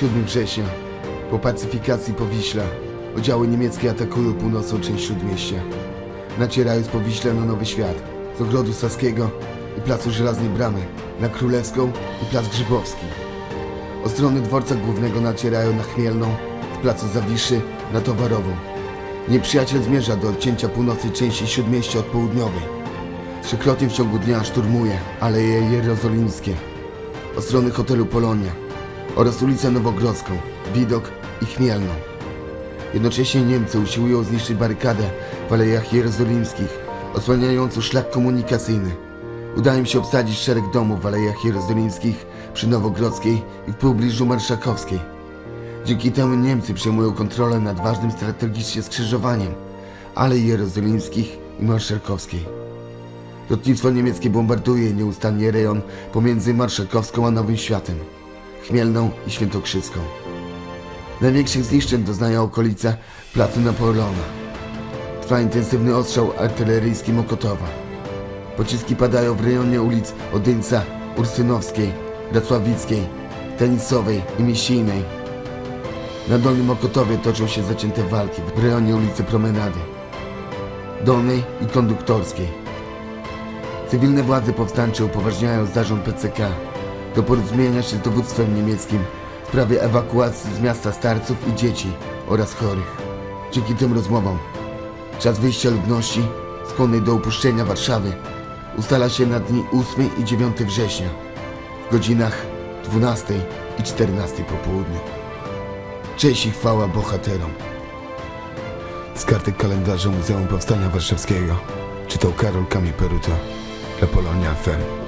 Siódmy września. Po pacyfikacji Powiśla oddziały niemieckie atakują północną część Śródmieścia. Nacierają z Powiśla na Nowy Świat, z Ogrodu Saskiego i Placu Żelaznej Bramy na Królewską i Plac Grzybowski. Od strony dworca głównego nacierają na Chmielną, z Placu Zawiszy na Towarową. Nieprzyjaciel zmierza do odcięcia północnej części Śródmieścia od południowej. Trzykrotnie w ciągu dnia szturmuje Aleje Jerozolimskie, od strony hotelu Polonia oraz ulicę Nowogrodzką, Widok i Chmielną. Jednocześnie Niemcy usiłują zniszczyć barykadę w Alejach Jerozolimskich, osłaniającą szlak komunikacyjny. Udaje im się obsadzić szereg domów w Alejach Jerozolimskich przy Nowogrodzkiej i w pobliżu Marszakowskiej. Dzięki temu Niemcy przejmują kontrolę nad ważnym strategicznie skrzyżowaniem Alei Jerozolimskich i Marszałkowskiej. Lotnictwo niemieckie bombarduje nieustannie rejon pomiędzy Marszałkowską a Nowym Światem, Chmielną i Świętokrzyską. Największych zniszczeń doznają okolice Placu Napoleona. Trwa intensywny ostrzał artyleryjski Mokotowa. Pociski padają w rejonie ulic Odyńca, Ursynowskiej, Racławickiej, Tenisowej i Misijnej. Na Dolnym Mokotowie toczą się zacięte walki w rejonie ulicy Promenady, Dolnej i Konduktorskiej. Cywilne władze powstańcze upoważniają zarząd PCK do porozumienia się z dowództwem niemieckim w sprawie ewakuacji z miasta starców i dzieci oraz chorych. Dzięki tym rozmowom czas wyjścia ludności skłonnej do upuszczenia Warszawy ustala się na dni 8 i 9 września w godzinach 12 i 14 po południu. Cześć i chwała bohaterom. Z kartek kalendarza Muzeum Powstania Warszawskiego czytał Karol Kami Peruta dla Polonia FM.